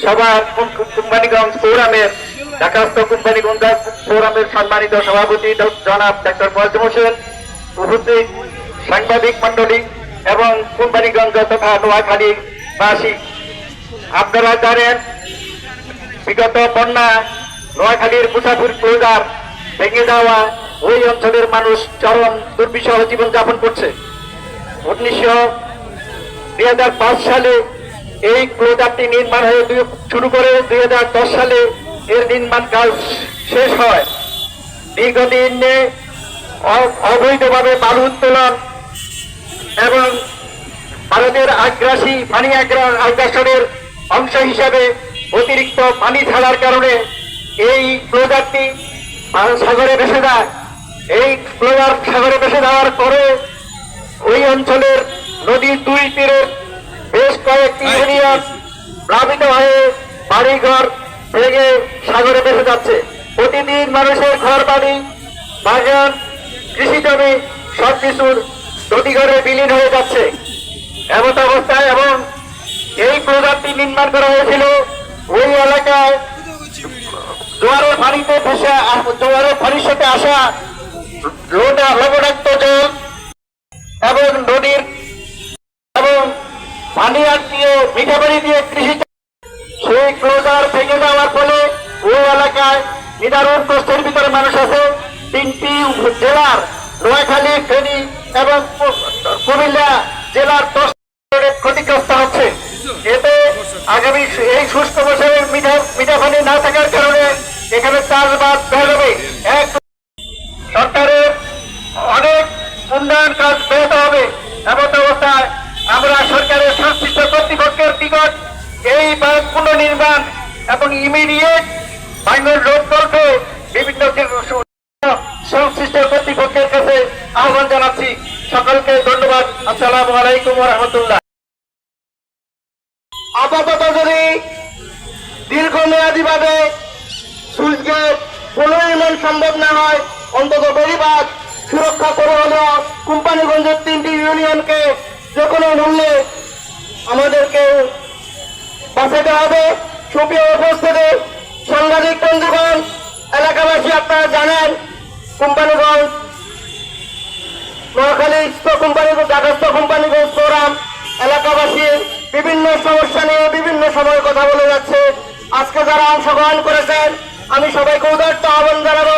সভা কোম্পানিগঞ্জ ফোরামের ঢাকাস্থ কোম্পানিগঞ্জ ফোরামের সম্মানিত সভাপতি জনাব ডাক্তার ফজল হোসেন, উপস্থিত সাংবাদিক মন্ডলী এবং কোম্পানিগঞ্জ তথা নোয়াখালী বাসী। আপনারা জানেন, বিগত বন্যা নোয়াখালীর মুসাফির ক্লোজার ভেঙে যাওয়া ওই অঞ্চলের মানুষ চরম দুর্বিষহ জীবনযাপন করছে। উনিশশো দুই সালে এই ক্লোজারটি নির্মাণ হয়ে শুরু করে দুই হাজার দশ সালে এর নির্মাণ কাজ শেষ হয়। দীর্ঘদিন অবৈধভাবে বালু উত্তোলন এবং ভারতের আগ্রাসী পানি আগ্রা- আগ্রাসনের অংশ হিসাবে অতিরিক্ত পানি ছাড়ার কারণে এই ক্লোজারটি সাগরে ভেসে যায়। এই ক্লোজার সাগরে ভেসে যাওয়ার পরে ওই অঞ্চলের নদীর দুই তীরের প্লাবিত হয়ে বাড়িঘর ভেঙে সাগরে ভেসে যাচ্ছে। প্রতিদিন মানুষের ঘর বাড়ি বাগান কৃষি জমি সবকিছুর নদীঘরে বিলীন হয়ে যাচ্ছে। এমত অবস্থায় এবং এই প্রজাতি নির্মাণ করা হয়েছিল ওই এলাকায়। জোয়ারের পানিতে ভেসে জোয়ারের পানির সাথে আসা লোনা, লবণাক্ত জল এবং নদীর এবং পানি আত্মীয় মিঠা পানি দিয়ে কৃষি সেই ক্লোজার ভেঙে যাওয়ার ফলে ওই এলাকায় নিদারুণ কষ্টের ভিতরে মানুষ আছে। তিনটি জেলার নোয়াখালী, ফেনী এবং কুমিল্লা জেলার ক্ষতিগ্রস্ত হচ্ছে। এতে আগামী এই শুষ্ক বছরের মিঠা মিঠা না থাকার কারণে এখানে চাষবাস হবে। এক সরকারের অনেক উন্নয়ন কাজ ব্যাহত হবে। এমন অবস্থায় আমরা সরকারের সংশ্লিষ্ট কর্তৃপক্ষের নিকট এই বাঁধ পুনর্নির্মাণ এবং ইমিডিয়েট বাংলার রোড করতে বিভিন্ন সংশ্লিষ্ট কর্তৃপক্ষের কাছে আহ্বান জানাচ্ছি। সকলকে ধন্যবাদ। আসসালামু আলাইকুম রহমতুল্লাহ আপাতত যদি দীর্ঘমেয়াদী ভাবে সুইচ পুনর্নির্মাণ সম্ভব না হয়, অন্তত বেড়িবাদ সুরক্ষা করে হলেও কোম্পানিগঞ্জের তিনটি ইউনিয়নকে যে কোনো মূল্যে আমাদেরকে বাঁচাতে হবে। সুপ্রিয় উপস্থিতি, সাংবাদিক বন্ধুগণ, এলাকাবাসী আপনারা জানেন, কোম্পানিগঞ্জ, নোয়াখালী কোম্পানিগঞ্জ ঢাকাস্থ কোম্পানিগঞ্জ ফোরাম এলাকাবাসীর বিভিন্ন সমস্যা নিয়ে বিভিন্ন সময় কথা বলে যাচ্ছে। আজকে যারা অংশগ্রহণ করেছেন, আমি সবাইকে উদার্ত আহ্বান জানাব,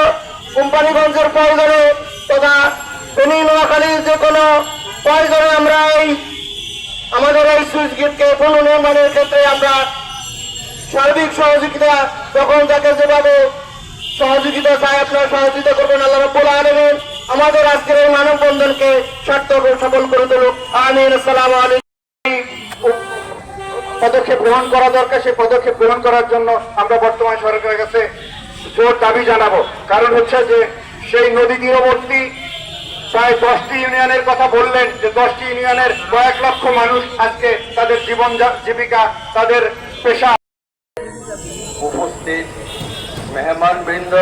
কোম্পানিগঞ্জের প্রয়োজনে তথা ফেনী নোয়াখালীর যে কোনো এই গেটকে পুনর্নির্মাণের ক্ষেত্রে আমরা সার্বিক সহযোগিতা যখন যাকে যেভাবে সহযোগিতা চাই আপনারা সহযোগিতা করবেন, আল্লাহ রাব্বুল আলামিন আমাদের আজকের এই মানববন্ধনকে সার্থক সফল করে তুলুক। আমিন, আসসালামু আলাইকুম। পদক্ষেপ গ্রহণ করা দরকার, সেই পদক্ষেপ গ্রহণ করার জন্য আমরা বর্তমান সরকারের কাছে জোর দাবি জানাব। কারণ হচ্ছে যে সেই নদী তীরবর্তী প্রায় দশটি ইউনিয়নের কথা বললেন যে দশটি ইউনিয়নের কয়েক লক্ষ মানুষ আজকে তাদের জীবন জীবিকা তাদের পেশা। উপস্থিত মেহমান বৃন্দ।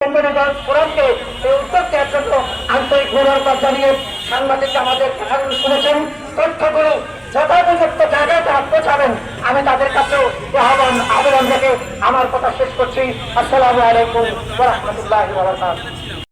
কোম্পানিগঞ্জ ফোরামকে এই উদ্যোগ দেওয়ার জন্য আন্তরিক ধন্যবাদ জানিয়ে সাংবাদিক আমাদের কথাগুলো শুনেছেন। তথ্যগুলো যথাযথ জায়গায় তারা পৌঁছাবেন আমি তাদের কাছেও এই আহ্বান আবেদন রেখে আমার কথা শেষ করছি। আসসালামু আলাইকুম রহমতুল্লাহ